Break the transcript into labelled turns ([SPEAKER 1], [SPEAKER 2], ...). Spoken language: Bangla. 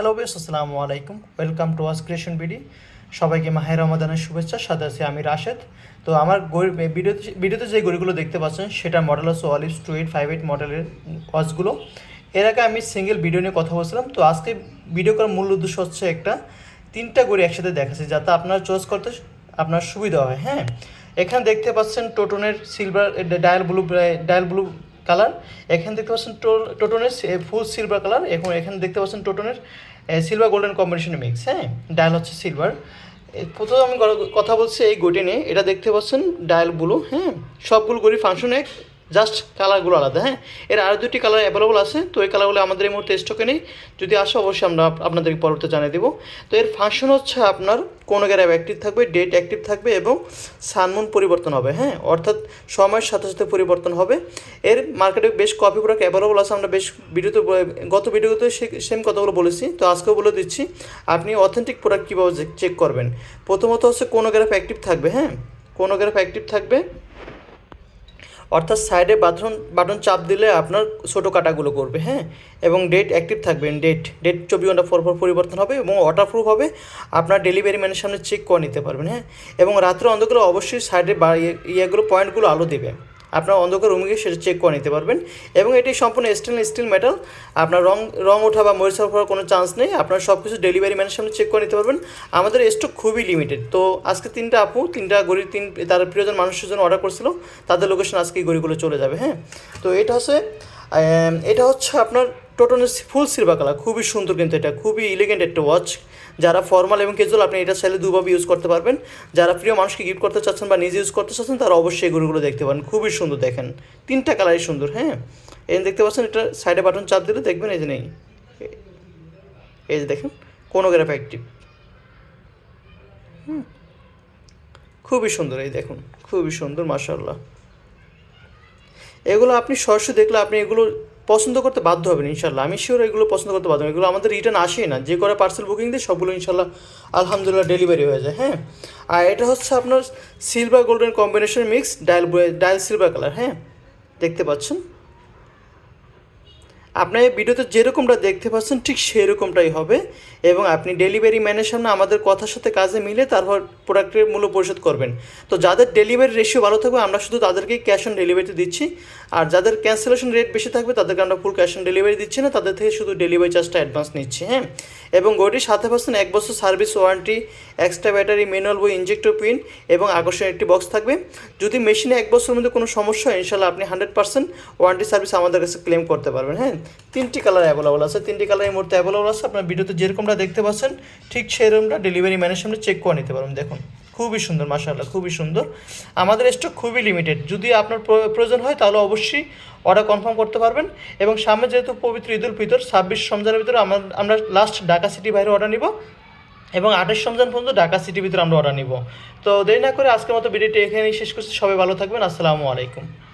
[SPEAKER 1] হ্যালো বেস আসসালামু আলাইকুম। ওয়েলকাম টু ওয়াস ক্রিয়েশন বিডি সবাইকে মাহের রমাদানের শুভেচ্ছা। সাথে আছি আমি রাশেদ। তো আমার ভিডিওতে ভিডিওতে যে গড়িগুলো দেখতে পাচ্ছেন, সেটা মডেল হচ্ছে Olevs two eight five eight মডেলের ওয়াচগুলো এর আগে আমি সিঙ্গেল ভিডিও নিয়ে কথা বলছিলাম। তো আজকে ভিডিও করার মূল উদ্দেশ্য হচ্ছে একটা, তিনটা গড়ি একসাথে দেখাচ্ছি, যাতে আপনার চয়েস করতে আপনার সুবিধা হয় হ্যাঁ? এখানে দেখতে পাচ্ছেন টোটনের silver dial blue dial blue colour এখানে দেখতে পাচ্ছেন টোটনের ফুল সিলভার কালার এখন এখানে দেখতে পাচ্ছেন টোটনের সিলভার গোল্ডেন কম্বিনেশন মিক্স হ্যাঁ? ডায়াল হচ্ছে সিলভার প্রথম আমি কথা বলছি এই গোটি নিয়ে। এটা দেখতে পাচ্ছেন ডায়াল ব্লু হ্যাঁ? সবগুলো গড়ি ফাংশনে জাস্ট কালারগুলো আলাদা হ্যাঁ? এর আরও দুটি কালার অ্যাভেলেবল আছে, তো এই কালারগুলো আমাদের এই মুহূর্তে স্টকে নেই। যদি আসে, অবশ্যই আমরা আপনাদেরকে পরবর্তী জানিয়ে দেবো। তো এর ফাংশন হচ্ছে আপনার কোনো গ্যারাপ অ্যাক্টিভ থাকবে ডেট অ্যাক্টিভ থাকবে এবং সানমুন পরিবর্তন হবে হ্যাঁ? অর্থাৎ সময়ের সাথে সাথে পরিবর্তন হবে। এর মার্কেটে বেশ কপি প্রোডাক্ট অ্যাভেলেবল আছে, আমরা বেশ ভিডিওতে গত ভিডিওতে সেম কথাগুলো বলেছি। তো আজকেও বলে দিচ্ছি, আপনি অথেন্টিক প্রোডাক্ট কীভাবে চেক করবেন? প্রথমত হচ্ছে কোনো গ্যারাপ অ্যাক্টিভ থাকবে হ্যাঁ? কোনো গ্যারাপ অ্যাক্টিভ থাকবে অর্থাৎ সাইডে বাথরুম বাটন চাপ দিলে আপনার ছোটো কাটাগুলো করবে হ্যাঁ? এবং ডেট অ্যাক্টিভ থাকবেন ডেট ডেট চব্বিশ ঘণ্টা পর পর পরিবর্তন হবে এবং ওয়াটারপ্রুফ হবে, আপনার ডেলিভারি ম্যানের সামনে চেক করে নিতে পারবেন হ্যাঁ? এবং রাত্রে অন্ধকারে অবশ্যই সাইডে ইয়ে- ইয়েগুলো পয়েন্টগুলো আলো দেবে। আপনার অন্ধকার রুমে সেটা চেক করে নিতে পারবেন। এবং এটি সম্পূর্ণ স্টেনলেস স্টিল মেটাল আপনার রং রং ওঠা বা মরিচ হওয়ার কোনো চান্স নেই। আপনার সব কিছু ডেলিভারি ম্যানের সামনে চেক করে নিতে পারবেন। আমাদের স্টক খুবই লিমিটেড তো আজকে তিনটা আপু, তিনটা গড়ি তিন, তার প্রিয়জন মানুষের জন্য অর্ডার করছিল। তাদের লোকেশন আজকে এই গড়িগুলো চলে যাবে হ্যাঁ? তো এটা হচ্ছে এটা হচ্ছে আপনার টোটনের ফুল সিলভার কালার খুবই সুন্দর কিন্তু এটা, খুবই ইলিগেন্ট একটা ওয়াচ যারা ফর্মাল এবং ক্যাজুয়াল আপনি এটা চাইলে দুভাবে ইউজ করতে পারবেন। যারা প্রিয় মানুষকে গিফট করতে চাচ্ছেন বা নিজে ইউজ করতে চাচ্ছেন, তারা অবশ্যই এই গরুগুলো দেখতে পারেন, খুবই সুন্দর দেখেন। তিনটা কালারই সুন্দর হ্যাঁ? এই দেখতে পাচ্ছেন, এটা সাইডে বাটন চাপ দিলে দেখবেন, এই যে নেই। এই যে দেখেন কোনো গ্রাফ অ্যাক্টিভ খুবই সুন্দর, এই দেখুন, খুবই সুন্দর মাশাল্লাহ এগুলো আপনি সরাসরি দেখলে আপনি এগুলো পছন্দ করতে বাধ্য হবেন ইনশাল্লাহ আমি শিওর এগুলো পছন্দ করতে বাধ্য এগুলো আমাদের রিটার্ন আসেই না। যে করে পার্সেল বুকিং দিয়ে সবগুলো ইনশাল্লাহ আলহামদুলিল্লাহ ডেলিভারি হয়ে যায় হ্যাঁ? আর এটা হচ্ছে আপনার silver golden combination mix dial dial silver colour হ্যাঁ? দেখতে পাচ্ছেন? আপনার এই ভিডিওতে যেরকমটা দেখতে পাচ্ছেন, ঠিক সেরকমটাই হবে। এবং আপনি ডেলিভারি ম্যানের সামনে আমাদের কথার সাথে কাজে মিলে তারপর প্রোডাক্টের মূল্য পরিশোধ করবেন। তো যাদের ডেলিভারি রেশিও ভালো থাকবে, আমরা শুধু তাদেরকে ক্যাশ অন ডেলিভারিতে দিচ্ছি। আর যাদের ক্যান্সেলেশন রেট বেশি থাকবে, তাদেরকে আমরা ফুল ক্যাশ অন ডেলিভারি দিচ্ছি না, তাদের থেকে শুধু ডেলিভারি চার্জটা অ্যাডভান্স নিচ্ছি হ্যাঁ? এবং গড়ির সাথে পাচ্ছেন এক বছর service warranty extra battery manual বই ইনজেক্টর পিন এবং আকর্ষণীয় একটি বক্স থাকবে। যদি মেশিনে এক বছরের মধ্যে কোনো সমস্যা হয় ইনশাল্লাহ আপনি হান্ড্রেড পার্সেন্ট ওয়ারেন্টি সার্ভিস আমাদের কাছে ক্লেম করতে পারবেন হ্যাঁ? তিনটি কালার অ্যাভেলেবল আছে। তিনটি কালার এই মুহূর্তে অ্যাভেলেবল আছে। আপনার ভিডিওতে যেরকমটা দেখতে পাচ্ছেন, ঠিক সেরকমটা ডেলিভারি ম্যানের সামনে চেক করে নিতে পারবেন দেখুন, খুবই সুন্দর, মাশাআল্লাহ, খুবই সুন্দর। আমাদের স্টক খুবই লিমিটেড যদি আপনার প্র- প্রয়োজন হয় তাহলে অবশ্যই অর্ডার কনফার্ম করতে পারবেন। এবং সামনে যেহেতু পবিত্র ঈদুল ফিতর, ছাব্বিশ রমজানের ভিতরে আমরা আমরা লাস্ট ঢাকা সিটি বাইরে অর্ডার নিব। এবং আঠাশ রমজান পর্যন্ত ঢাকা সিটির ভিতরে আমরা অর্ডার নিব। তো দেরি না করে আজকের মতো ভিডিওটি এখানেই শেষ করছি। সবাই ভালো থাকবেন। আসসালামু আলাইকুম।